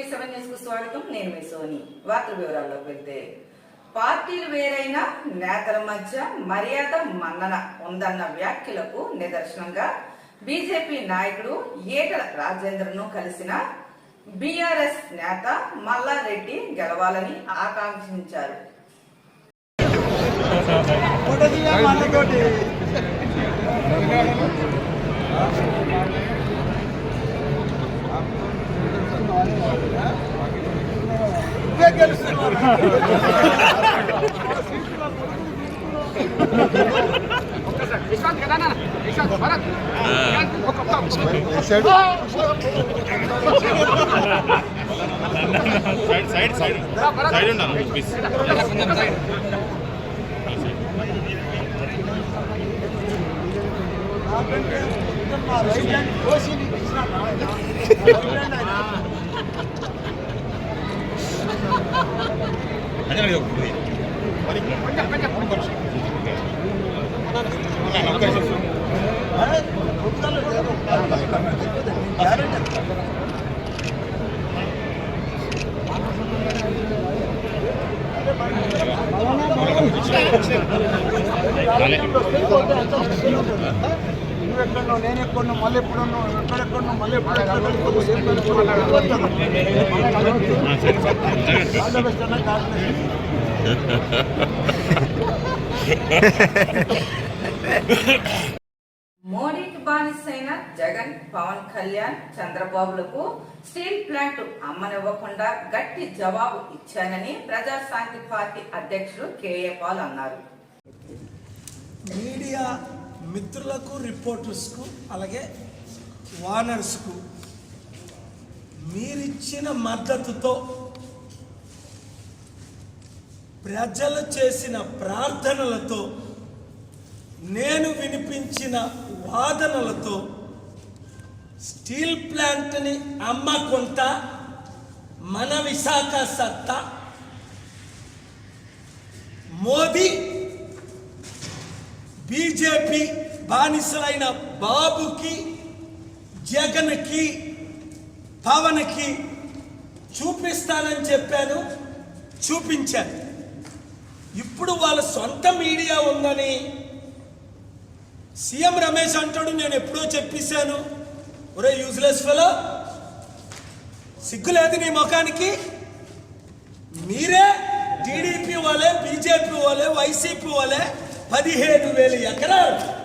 TV seven న్యూస్కు స్వాగతం. నేను మీ సోని. వార్తల వివరాల్లోకి వెళ్తే పార్టీలు వేరైనా నేతల మధ్య మర్యాద మన్నన ఉందన్న వ్యాఖ్యలకు నిదర్శనంగా బీజేపీ నాయకుడు ఏటల రాజేంద్రను కలిసిన బీఆర్ఎస్ నేత మల్లారెడ్డి గెలవాలని ఆకాంక్షించారు. సైడ్ సైడ్ సైడ్ ఉండాలి కొంచెం సైడ్ అదే ఒకటి కొంచెం కొంచెం నువ్వెక్కడో నేను ఎక్కడో మళ్ళీ ఎప్పుడు ఎక్కడెక్కడో మళ్ళీ మోడీకి బానిసైన జగన్ పవన్ కళ్యాణ్ చంద్రబాబులకు స్టీల్ ప్లాంట్ అమ్మనివ్వకుండా గట్టి జవాబు ఇచ్చానని ప్రజాశాంతి పార్టీ అధ్యక్షుడు కేఏ పాల్ అన్నారు. మీడియా మిత్రులకు రిపోర్టర్స్కు అలాగే వానర్స్కు మీరిచ్చిన మద్దతుతో ప్రజలు చేసిన ప్రార్థనలతో నేను వినిపించిన వాదనలతో స్టీల్ ప్లాంట్ని అమ్మకుంటా మన విశాఖ సత్తా మోదీ బీజేపీ బానిసలైన బాబుకి జగన్కి పవన్కి చూపిస్తానని చెప్పాను చూపించాను. ఇప్పుడు వాళ్ళ సొంత మీడియా ఉందని సీఎం రమేష్ అంటాడు నేను ఎప్పుడో చెప్పేశాను. ఒరే యూజ్లెస్ ఫెలో సిగ్గులేదు నీ ముఖానికి. మీరే టీడీపీ వాళ్ళే బీజేపీ వాళ్ళే వైసీపీ వాళ్ళే. పదిహేను వేల ఎకరాలు.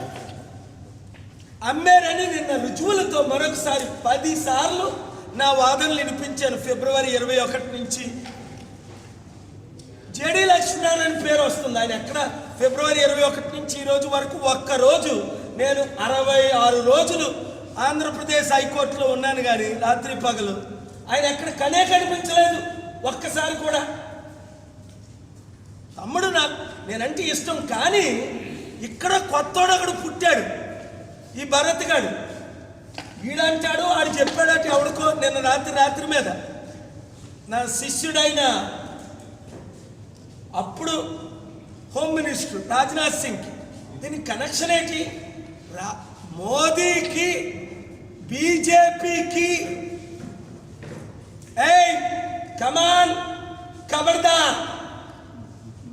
అమ్మారని నిన్న రుజువులతో మరొకసారి పది సార్లు నా వాదనలు వినిపించాను ఫిబ్రవరి ఇరవై ఒకటి నుంచి. జేడి లక్ష్మీనారాయణ పేరు వస్తుంది. ఆయన ఎక్కడ? ఫిబ్రవరి ఇరవై ఒకటి నుంచి ఈ రోజు వరకు ఒక్క రోజు నేను అరవై ఆరు రోజులు ఆంధ్రప్రదేశ్ హైకోర్టులో ఉన్నాను కానీ రాత్రి పగలు. ఆయన ఎక్కడ కనే కనిపించలేదు. ఒక్కసారి కూడా తమ్ముడు నాకు నేనంటే ఇష్టం కానీ ఇక్కడ కొత్తోడు పుట్టాడు. ఈ భరత్ గాడు వీడంటాడు ఆడు చెప్పాడట ఎవడికో నిన్న రాత్రి రాత్రి మీద. నా శిష్యుడైన అప్పుడు హోమ్ మినిస్టర్ రాజ్నాథ్ సింగ్కి. దీనికి కనెక్షన్ ఏంటి? రా మోదీకి బీజేపీకి. ఏ కమాన్ కబర్దార్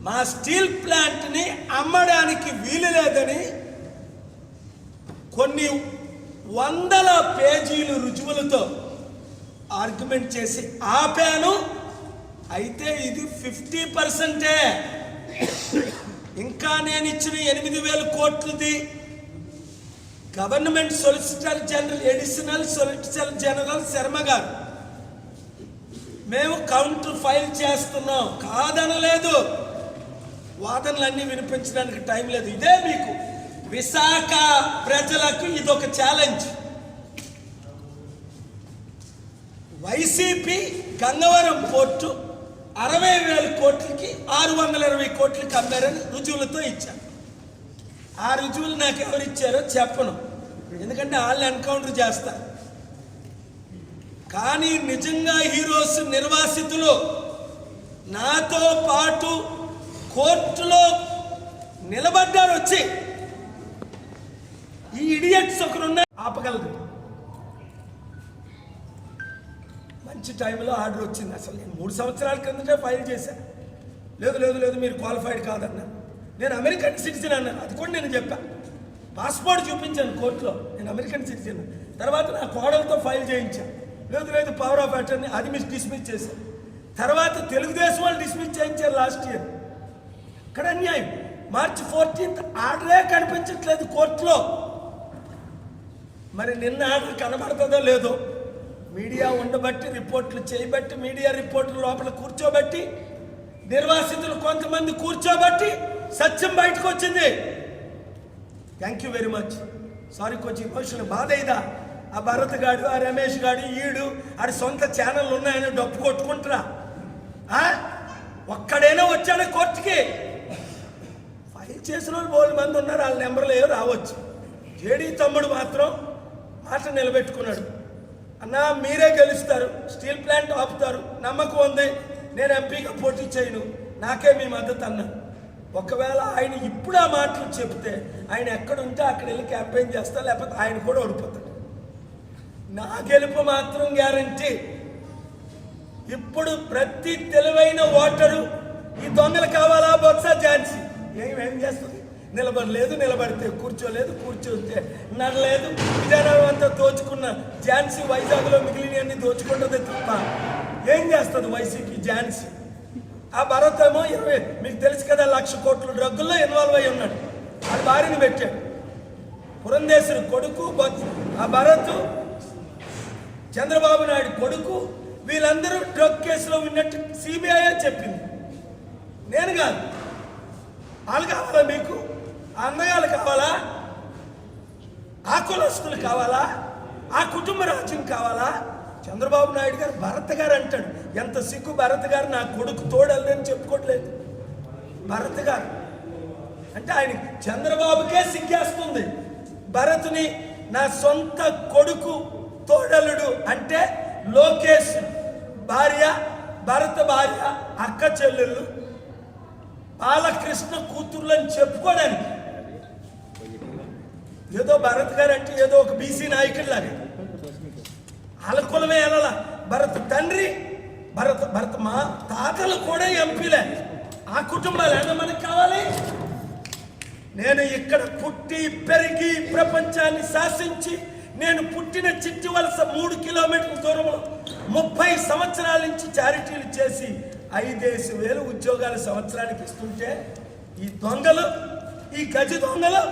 మా స్టీల్ ప్లాంట్ని అమ్మడానికి వీలు లేదని కొన్ని వందల పేజీలు రుజువులతో ఆర్గ్యుమెంట్ చేసి ఆపాను. అయితే ఇది ఫిఫ్టీ పర్సెంటే. ఇంకా నేను ఇచ్చిన ఎనిమిది వేల కోట్లది. Government solicitor general additional solicitor general Sharma garu. మేము కౌంటర్ ఫైల్ చేస్తున్నాం. కాదనలేదు. వాదనలన్నీ వినిపించడానికి టైం లేదు. ఇదే మీకు. విశాఖ ప్రజలకు ఇదొక ఛాలెంజ్ వైసీపీ గంగవరం పోర్టు అరవై వేల కోట్లకి ఆరు వందల ఇరవై కోట్లకి అమ్మారని రుజువులతో ఇచ్చారు. ఆ రుజువులు నాకు ఎవరు ఇచ్చారో చెప్పను. ఎందుకంటే వాళ్ళు ఎన్కౌంటర్ చేస్తారు కానీ నిజంగా హీరోస్ నిర్వాసితులు నాతో పాటు కోర్టులో నిలబడ్డారు వచ్చి. ఈ ఇడియట్స్ ఒకరున్న ఆపగలరు. మంచి టైంలో ఆర్డర్ వచ్చింది. అసలు నేను మూడు సంవత్సరాల క్రిందటే ఫైల్ చేశాను లేదు లేదు లేదు మీరు క్వాలిఫైడ్ కాదన్నా నేను అమెరికన్ సిటిజన్ అన్నాను. అది కూడా నేను చెప్పాను పాస్పోర్ట్ చూపించాను కోర్టులో. నేను అమెరికన్ సిటిజన్. తర్వాత నా కోడలతో ఫైల్ చేయించాను లేదు లేదు పవర్ ఆఫ్ అటర్నీ అది మిస్ డిస్మిస్ చేశాను తర్వాత తెలుగుదేశం వాళ్ళు డిస్మిస్ చేయించారు లాస్ట్ ఇయర్ ఇక్కడ అన్యాయం. మార్చి ఫోర్టీన్త్ ఆర్డరే కనిపించట్లేదు కోర్టులో. మరి నిన్న ఆర్డర్ కనబడుతుందో లేదో మీడియా ఉండబట్టి రిపోర్ట్లు చేయబట్టి మీడియా రిపోర్ట్లు లోపల కూర్చోబట్టి నిర్వాసితులు కొంతమంది కూర్చోబట్టి సత్యం బయటకు వచ్చింది. Thank you very much sorry కొంచెం ఇమోషనల్ బాధ అయిదా ఆ భరత్ గాడు ఆ రమేష్ గాడు ఈడు ఆడి సొంత ఛానల్ ఉన్నాయని డప్పు కొట్టుకుంటారా? ఆ? ఒక్కడైనా వచ్చాడు కోర్టుకి? చేసిన వాళ్ళు బోలు మంది ఉన్నారు వాళ్ళ నెంబర్లు ఏవో రావచ్చు. జేడీ తమ్ముడు మాత్రం మాట నిలబెట్టుకున్నాడు. అన్నా మీరే గెలుస్తారు స్టీల్ ప్లాంట్ ఆపుతారు నమ్మకం ఉంది నేను ఎంపీగా పోటీ చేయను నాకే మీ మద్దతు అన్నా. ఒకవేళ ఆయన ఇప్పుడు ఆ మాటలు చెప్తే ఆయన ఎక్కడుంటే అక్కడ వెళ్ళి క్యాంపెయిన్ చేస్తా లేకపోతే ఆయన కూడా ఓడిపోతాడు. నా గెలుపు మాత్రం గ్యారంటీ. ఇప్పుడు ప్రతి తెలివైన ఓటరు ఈ దొంగలు కావాలా బొత్స ఝాన్సీ? ఏం చేస్తుంది? నిలబడలేదు నిలబడితే కూర్చోలేదు కూర్చోతే నడలేదు. విజయనగరం అంతా దోచుకున్న ఝాన్సీ వైజాగ్లో మిగిలినవన్నీ దోచుకుంటుంది తప్ప ఏం చేస్తుంది వైసీపీ ఝాన్సీ? ఆ భరత్ ఏమో ఇరవై మీకు తెలుసు కదా లక్ష కోట్ల డ్రగ్గుల్లో ఇన్వాల్వ్ అయి ఉన్నాడు. అది భార్యని పెట్టాడు. పురంధేశ్వరి కొడుకు ఆ భరత్ చంద్రబాబు నాయుడు కొడుకు వీళ్ళందరూ డ్రగ్ కేసులో ఉన్నట్టు సిబిఐ చెప్పింది. నేను కాదు. వాళ్ళు కావాలా మీకు? అన్నగాలు కావాలా? ఆ కులస్తులు కావాలా? ఆ కుటుంబ రాజ్యం కావాలా? చంద్రబాబు నాయుడు గారు భరత్ గారు అంటాడు. ఎంత సిగ్గు భరత్ గారు నా కొడుకు తోడల్లని చెప్పుకోవట్లేదు భరత్ గారు. అంటే ఆయన చంద్రబాబుకే సిగ్గేస్తుంది. భరత్ని నా సొంత కొడుకు తోడలుడు అంటే లోకేష్ భార్య భరత భార్య అక్క చెల్లెళ్ళు బాలకృష్ణ కూతుర్లు అని చెప్పుకోవడానికి ఏదో భరత్ గారు అంటే ఏదో ఒక బీసీ నాయకుడిలాగా వాళ్ళ కులమే వెళ్ళాల భరత్ తండ్రి భరత్ భరత్ మా తాతలు కూడా ఎంపీలే. ఆ కుటుంబాలు ఏదో మనకి కావాలి? నేను ఇక్కడ పుట్టి పెరిగి ప్రపంచాన్ని శాసించి నేను పుట్టిన చిట్టి వలస మూడు కిలోమీటర్ల దూరంలో ముప్పై సంవత్సరాల నుంచి చారిటీలు చేసి ఐదేసి వేలు ఉద్యోగాలు సంవత్సరానికి ఇస్తుంటే ఈ దొంగలు ఈ గజ దొంగలు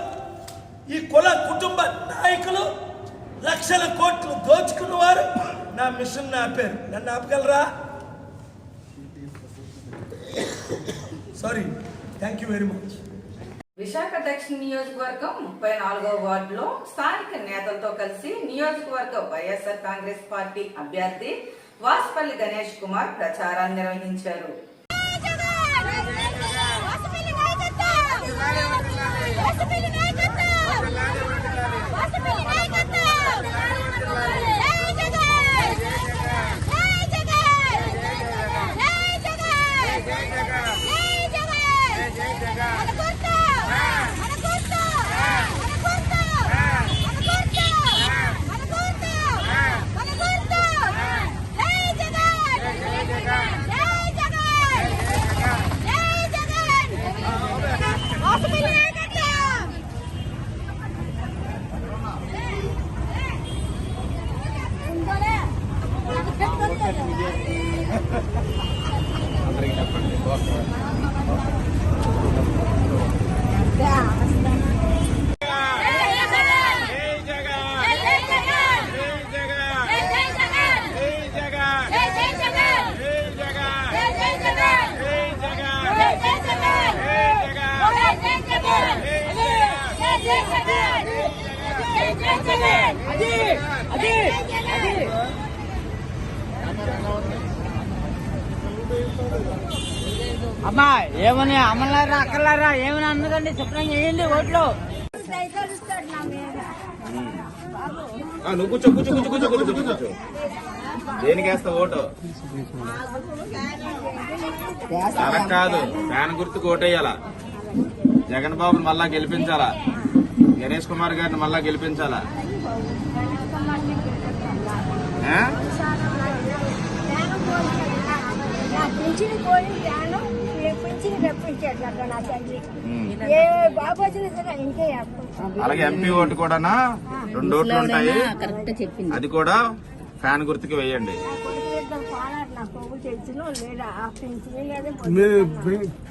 ఈ కుల కుటుంబ నాయకులు లక్షల కోట్లు దోచుకున్న వారు నా మిషన్ నా పేరు. నన్ను ఆపగలరా? Sorry thank you very much Visakha దక్షిణ నియోజకవర్గం ముప్పై నాలుగవ వార్డులో స్థానిక నేతలతో కలిసి నియోజకవర్గ వైఎస్ఆర్ కాంగ్రెస్ పార్టీ అభ్యర్థి వాసుపల్లి గణేష్ కుమార్ ప్రచారం నిర్వహించారు. ఏమని అమ్మలారా అక్కలారా ఏమని అన్నదండి శుభ్రంగా వేయండి ఓట్లు. ఆ, నువ్వు కూర్చో కూర్చో కూర్చో కూర్చో కూర్చో కూర్చో దేనికి వేస్తావు ఓటు? అలా కాదు ఫ్యాన్ గుర్తుకు ఓటేయాలా. జగన్ బాబుని మళ్ళా గెలిపించాలా? గణేష్ కుమార్ గారిని మళ్ళా గెలిపించాలా? పింఛన్ ధ్యానం పింఛన్ రప్పించేట్లా నా తండ్రి ఏ బాబు వచ్చినా సరే ఇంకే చేస్తాం. అలాగే ఎంపీ ఓటు కూడానా? రెండు ఓట్లు ఉంటాయి. అది కూడా ఫ్యాన్ గుర్తుకి వేయండి.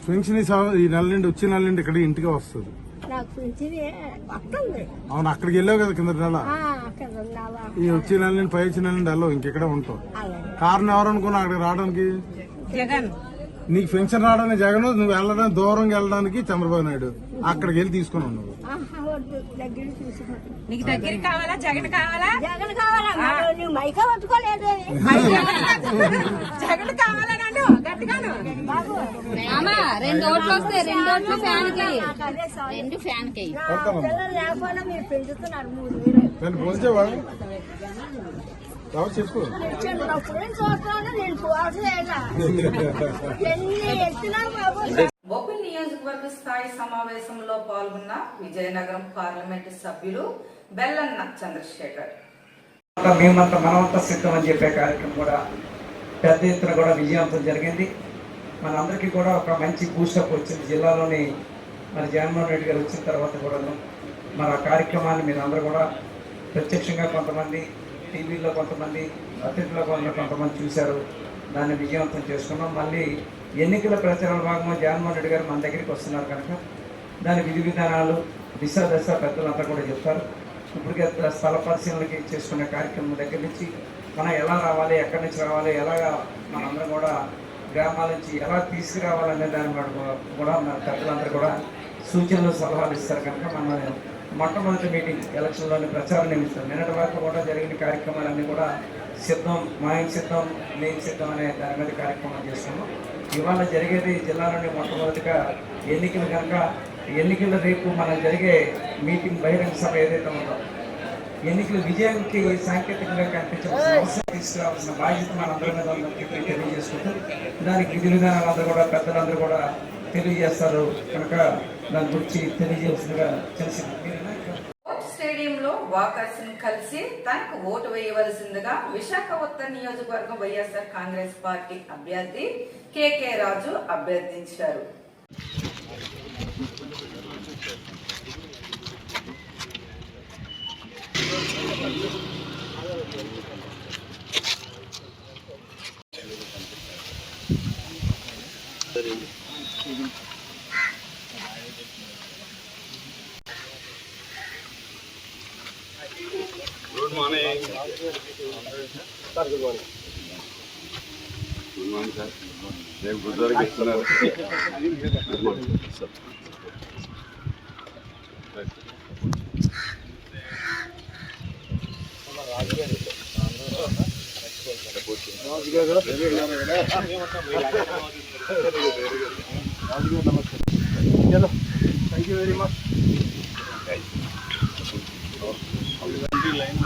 పెన్షన్ ఈ నెల నుండి వచ్చే నెల నుండి ఇక్కడ ఇంటికి వస్తుంది. అవును అక్కడికి వెళ్ళావు కదా కింద నెల? ఆ, అక్కడ ఉన్నావా? ఈ వచ్చే నెల నుండి పై వచ్చే నెల నుండి వెళ్ళవు ఇంకెక్కడే ఉంటావు? కారణం ఎవరు అనుకున్నా అక్కడికి రావడానికి? జగన్. నీకు పెన్షన్ రావడానికి జగన్ నువ్వు వెళ్ళడానికి దూరంగా వెళ్ళడానికి చంద్రబాబు నాయుడు. అక్కడికి వెళ్ళి తీసుకుని ఉన్నావు ఆహా, వద్దు. దగ్గర తీసుకుంటాను నీకు దగ్గర కావాలా? జగన్ కావాలా? జగన్ కావాలా? మరి నువ్వు మైకా పట్టుకోలేదు. జగన్ కావాలా నన్ను? గట్టిగాను బాబు. అమ్మా రెండు ఓట్లు వస్తే రెండు ఓట్లు ఫ్యాన్కి రెండు ఫ్యాన్ లేకపోయినా మీరు పెంచుతున్నారు మూడు ఎవరు చెప్పు? బొబ్బిలి నియోజకవర్గ స్థాయి సమావేశంలో పాల్గొన్న విజయనగరం పార్లమెంటు సభ్యులు బెల్లన్న చంద్రశేఖర్. అంతా మేమంతా మనమంతా సిద్ధం అని చెప్పే కార్యక్రమం కూడా పెద్ద ఎత్తున కూడా విజయవంతం జరిగింది. మనందరికీ కూడా ఒక మంచి బూస్టప్ వచ్చింది. జిల్లాలోని మరి జగన్మోహన్ రెడ్డి గారు వచ్చిన తర్వాత కూడాను మరి ఆ కార్యక్రమాన్ని మీరు అందరూ కూడా ప్రత్యక్షంగా కొంతమంది టీవీలో కొంతమంది అతిథుల కొంత కొంతమంది చూశారు. దాన్ని విజయవంతం చేసుకున్నాం. మళ్ళీ ఎన్నికల ప్రచారంలో భాగంగా జగన్మోహన్ రెడ్డి గారు మన దగ్గరికి వస్తున్నారు కనుక దాని విధి విధానాలు దిశ దశ పెద్దలంతా కూడా చెప్తారు. ఇప్పటికే స్థల పరిశీలనకి చేసుకునే కార్యక్రమం దగ్గర నుంచి మనం ఎలా రావాలి ఎక్కడి నుంచి రావాలి ఎలాగా మనందరం కూడా గ్రామాల నుంచి ఎలా తీసుకురావాలనే దాని కూడా మన పెద్దలందరూ కూడా సూచనలు సలహాలు ఇస్తారు కనుక మనం మొట్టమొదటి మీటింగ్ ఎలక్షన్లోని ప్రచారం నిమిత్తం నిన్నటి వరకు కూడా జరిగిన కార్యక్రమాలన్నీ కూడా సిద్ధం మాయం సిద్ధం నేను సిద్ధం అనే దాని మీద కార్యక్రమం చేస్తాము ఇవాళ జరిగేది జిల్లాలోని మొట్టమొదటిగా ఎన్నికలు కనుక ఎన్నికల రేపు మనం జరిగే మీటింగ్ బహిరంగ సభ ఏదైతే ఉందో ఎన్నికల విజయానికి సాంకేతికంగా కనిపించవలసిన అవసరం తీసుకురావాల్సిన బాధ్యత మనందరి మీద ఉందని చెప్పి తెలియజేసుకుంటూ దానికి విధి విధానాలందరూ కూడా పెద్దలందరూ కూడా తెలియజేస్తారు. కనుక దాని గురించి తెలియజేస్తుందిగా తెలిసింది. స్టేడియంలో వాకర్స్ని కలిసి తనకు ఓటు వేయవలసిందిగా విశాఖ ఉత్తర నియోజకవర్గం వైఎస్ఆర్ కాంగ్రెస్ పార్టీ అభ్యర్థి కేకే రాజు అభ్యర్థించారు. అడిగిస్తున్నారు చలో thank you very much line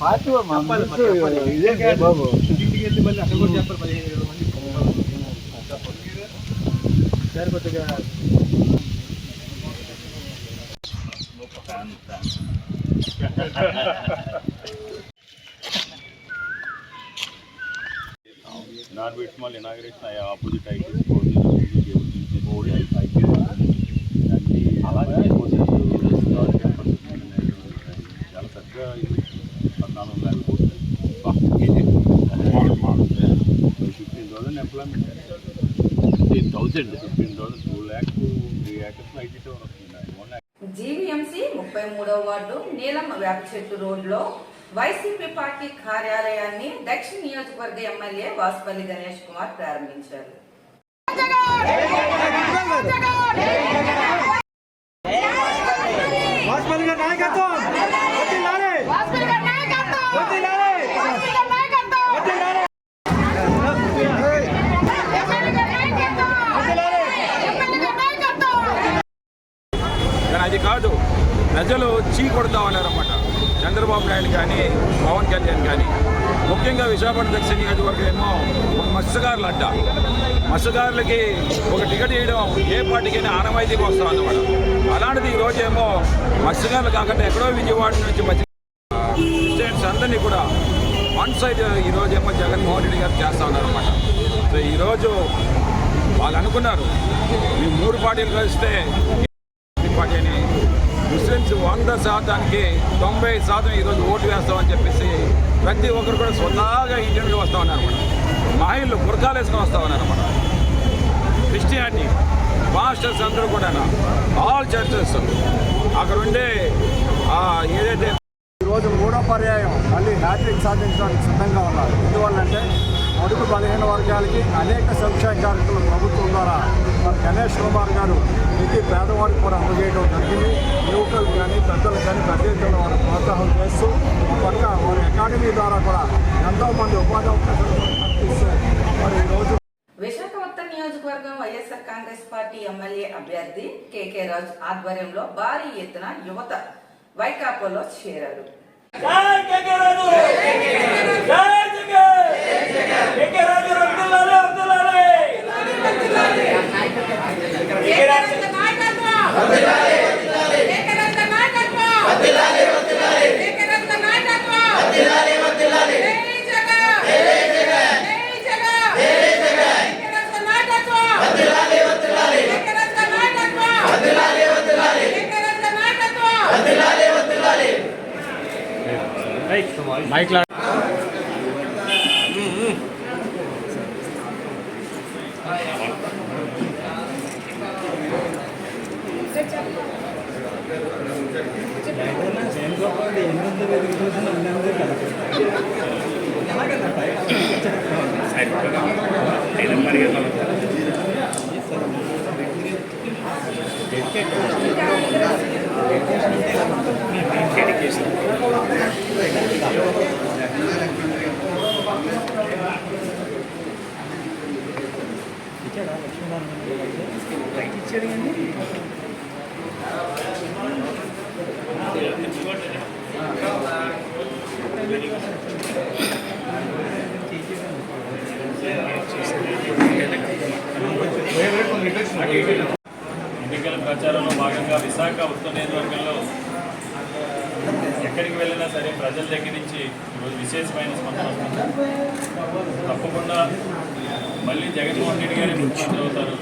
పాటు ఇదే బాబు సరిపోతుందిగా నాన్ వెజ్ మాల్ ఇనాగ్రేషన్ అయ్యా opposite IT sports old IT thousand fifteen thousand two lakh three lakhs IT వస్తుంది. జీవీఎంసీ ముప్పై మూడవ వార్డు నీలం వేప చెట్టు రోడ్లో వైసీపీ పార్టీ కార్యాలయాన్ని దక్షిణ నియోజకవర్గ ఎమ్మెల్యే వాసుపల్లి గణేష్ కుమార్ ప్రారంభించారు. కానీ అది కాదు ప్రజలు చీ కొడతా ఉన్నారన్నమాట చంద్రబాబు నాయుడు కానీ పవన్ కళ్యాణ్ కానీ ముఖ్యంగా విశాఖపట్నం దక్షిణ నియోజకవర్గం ఏమో ఒక మత్స్యకారులు అడ్డ. మత్స్యకారులకి ఒక టికెట్ ఇవ్వడం ఏ పార్టీకైనా ఆనవాయితీకి వస్తాం అన్నమాట. అలాంటిది ఈ రోజు ఏమో మత్స్యకారులు కాకుండా ఎక్కడో విజయవాడ నుంచి మధ్య క్రిస్టియన్స్ అందరినీ కూడా వన్ సైడ్ ఈరోజు ఏమో జగన్మోహన్ రెడ్డి గారు చేస్తూ ఉన్నారు అనమాట సో ఈరోజు వాళ్ళు అనుకున్నారు ఈ మూడు పార్టీలు కలిస్తే ఈ పార్టీ అని వంద శాతానికి తొంభై శాతం ఈరోజు ఓటు వేస్తామని చెప్పేసి ప్రతి ఒక్కరు కూడా స్వతహాగా ఇండియన్గా వస్తూ ఉన్నారన్నమాట మహిళలు గుర్ఖాలు వేసుకొని వస్తూ ఉన్నారన్నమాట క్రిస్టియానిటీ పాస్టర్స్ అందరూ కూడా ఆల్ చర్చెస్ అక్కడ ఉండే ఏదైతే ఈరోజు మూడో పర్యాయం మళ్ళీ హ్యాట్రిక్ సాధించడానికి సిద్ధంగా ఉన్నారు. ఎందువల్లంటే అడుగు బలహీన వర్గాలకి అనేక సంక్షేమ కార్యక్రమాలు ప్రభుత్వం ద్వారా మరి గణేష్ కుమార్ గారు ప్రతి పేదవాడికి కూడా అందజేయడం జరిగింది. యువకులకు కానీ పెద్దలకు కానీ పెద్ద ఎత్తున వారు ప్రోత్సాహం చేస్తూ ఒక పక్క వారి అకాడమీ ద్వారా కూడా ఎంతోమంది ఉపాధి అవకాశాలు మరి ఈరోజు విశాఖ నియోజకవర్గం వైఎస్ఆర్ కాంగ్రెస్ పార్టీ ఎమ్మెల్యే అభ్యర్థి కేకే రాజు ఆధ్వర్యంలో భారీ ఎత్తున యువత వైకాపోలో చేరారు. జై కేకేరాజు జై జగన్ కేకేరాజు వర్ధిల్లాలి వర్ధిల్లాలి కేకేరాజు ఎన్నికల ప్రచారంలో భాగంగా విశాఖ ఉత్తర నియోజకవర్గంలో ఎక్కడికి వెళ్ళినా సరే ప్రజల దగ్గర నుంచి ఈరోజు విశేషమైన స్పందన వస్తుంది తప్పకుండా మళ్ళీ జగన్మోహన్ రెడ్డి గారి ముఖ్యమంత్రి అవుతారు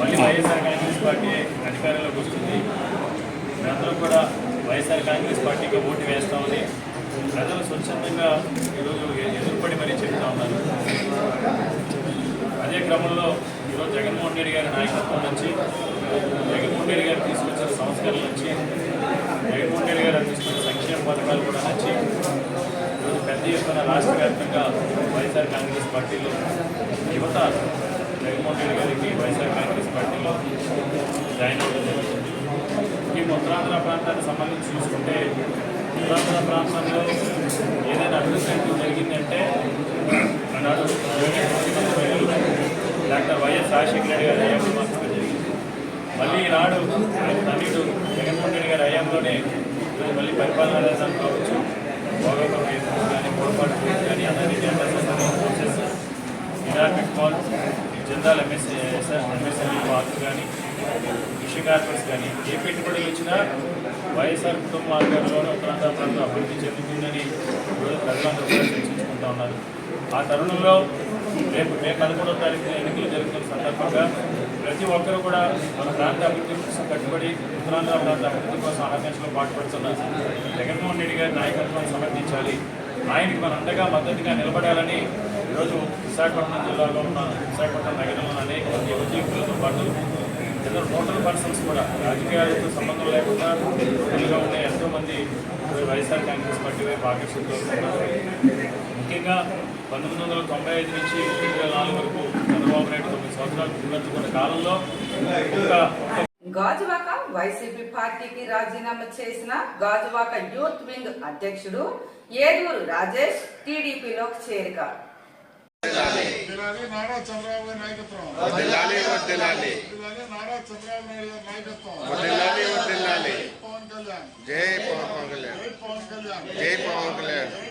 మళ్ళీ వైఎస్ఆర్ కాంగ్రెస్ పార్టీ అధికారంలోకి వస్తుంది మేమందరం కూడా వైఎస్ఆర్ కాంగ్రెస్ పార్టీకి ఓటు వేస్తామని ప్రజలు స్వచ్ఛందంగా ఈరోజు ఎదురుపడి మరీ చెప్తా ఉన్నారు. అదే క్రమంలో ఈరోజు జగన్మోహన్ రెడ్డి గారి నాయకత్వం నుంచి జగన్మోహన్ రెడ్డి గారు తీసుకొచ్చిన సంస్కరణల నుంచి జగన్మోహన్ రెడ్డి గారు అందిస్తున్న సంక్షేమ పథకాలు కూడా నచ్చి ఈరోజు పెద్ద ఎత్తున రాష్ట్ర వ్యాప్తంగా వైఎస్ఆర్ కాంగ్రెస్ పార్టీలో యువత జగన్మోహన్ రెడ్డి గారికి వైఎస్ఆర్ కాంగ్రెస్ పార్టీలో జాయిన్ అవ్వడం జరుగుతుంది ఈ ఉత్తరాంధ్ర ప్రాంతానికి సంబంధించి చూసుకుంటే ఉత్తరాంధ్ర ప్రాంతంలో ఏదైనా అభివృద్ధి జరిగిందంటే ఆనాడు డాక్టర్ వైఎస్ రాజశేఖర రెడ్డి గారి హయాంలో మాత్రమే జరిగింది. మళ్ళీ ఈనాడు తమిడు తనయుడు జగన్మోహన్ రెడ్డి గారి హయాంలోనే మళ్ళీ పరిపాలన రాజధాని కావచ్చు భోగోపం కానీ పొరపాటు కానీ అన్ని జెండా ఫోర్సెస్ ఇరాపిక్ కాల్ జనరల్ ఎంఎస్సీ ఎంఎస్ఎంఈ కానీ ఫిషింగ్ కార్పొరేట్స్ కానీ ఏ పెట్టుబడులు వచ్చినా వైఎస్ఆర్ కుటుంబ ఆధ్వర్యంలోనే ప్రాంత ప్రాంతం అభివృద్ధి చెందుతుందని ప్రజలందరూ చర్చించుకుంటా ఉన్నారు. ఆ తరుణంలో రేపు మే పదమూడవ తారీఖున ఎన్నికలు జరుగుతున్న సందర్భంగా ప్రతి ఒక్కరూ కూడా మన ప్రాంత అభివృద్ధి కోసం కట్టుబడి ఉత్తరాంధ్ర ప్రాంత అభివృద్ధి కోసం ఆకాంక్షలో పాటుపడుతున్నారు జగన్మోహన్ రెడ్డి గారి నాయకత్వాన్ని సమర్థించాలి. ఆయనకి మనందగా మద్దతుగా నిలబడాలని ఈరోజు విశాఖపట్నం జిల్లాలో ఉన్న విశాఖపట్నం నగరంలో అనేక మంది ఉద్యోగులతో పాటు ఇద్దరు నోటల్ పర్సన్స్ కూడా రాజకీయాలతో సంబంధం లేకుండా నోటల్గా ఉన్న ఎంతో మంది వైఎస్ఆర్ కాంగ్రెస్ పార్టీ వైపు ఆకర్షితులు ముఖ్యంగా పంతొమ్మిది వందల తొంభై ఐదు నుంచి రెండు వేల నాలుగు వరకు చంద్రబాబు నాయుడు తొమ్మిది సంవత్సరాలు ఉన్నట్టుకున్న కాలంలో గాజువాక వైసీపీ పార్టీకి రాజీనామా చేసిన గాజువాక యూత్ వింగ్ అధ్యక్షుడు ఏలూరు రాజేష్ టీడీపీలోకి చేరిక. నారా చంద్రబాబు నాయకత్వం. నారా చంద్రబాబు నాయకత్వం. పవన్ కళ్యాణ్. జై పవన్ కళ్యాణ్. జై పవన్ కళ్యాణ్.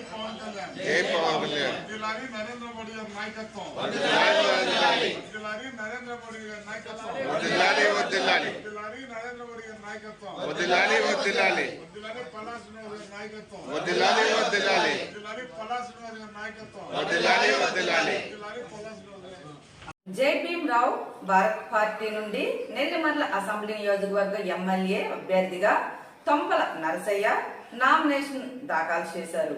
జై పవన్ కళ్యాణ్. జై పవన్ కళ్యాణ్ జై వర్ధిల్లాలి నరేంద్ర మోడీ గారి నాయకత్వం. వర్ధిల్లాలి నరేంద్ర మోడీ గారి నాయకత్వం. వదిలాలి వదిలాలి వర్ధిల్లాలి నరేంద్ర మోడీ గారి నాయకత్వం. వదిలాలి వదిలాలి వర్ధిల్లాలి పల్లా శ్రీనివాస్ గారి నాయకత్వం. వదిలాలి వదిలాలి వర్ధిల్లాలి పల్లా శ్రీనివాస్ గారి నాయకత్వం. వదిలాలి వదిలాలి వర్ధిల్లాలి పల్లా శ్రీనివాస్ గారి జై భీమ్రావు భారత్ పార్టీ నుండి నెల్లిమర్ల అసెంబ్లీ నియోజకవర్గ ఎమ్మెల్యే అభ్యర్థిగా తొంపల నరసయ్య నామినేషన్ దాఖలు చేశారు.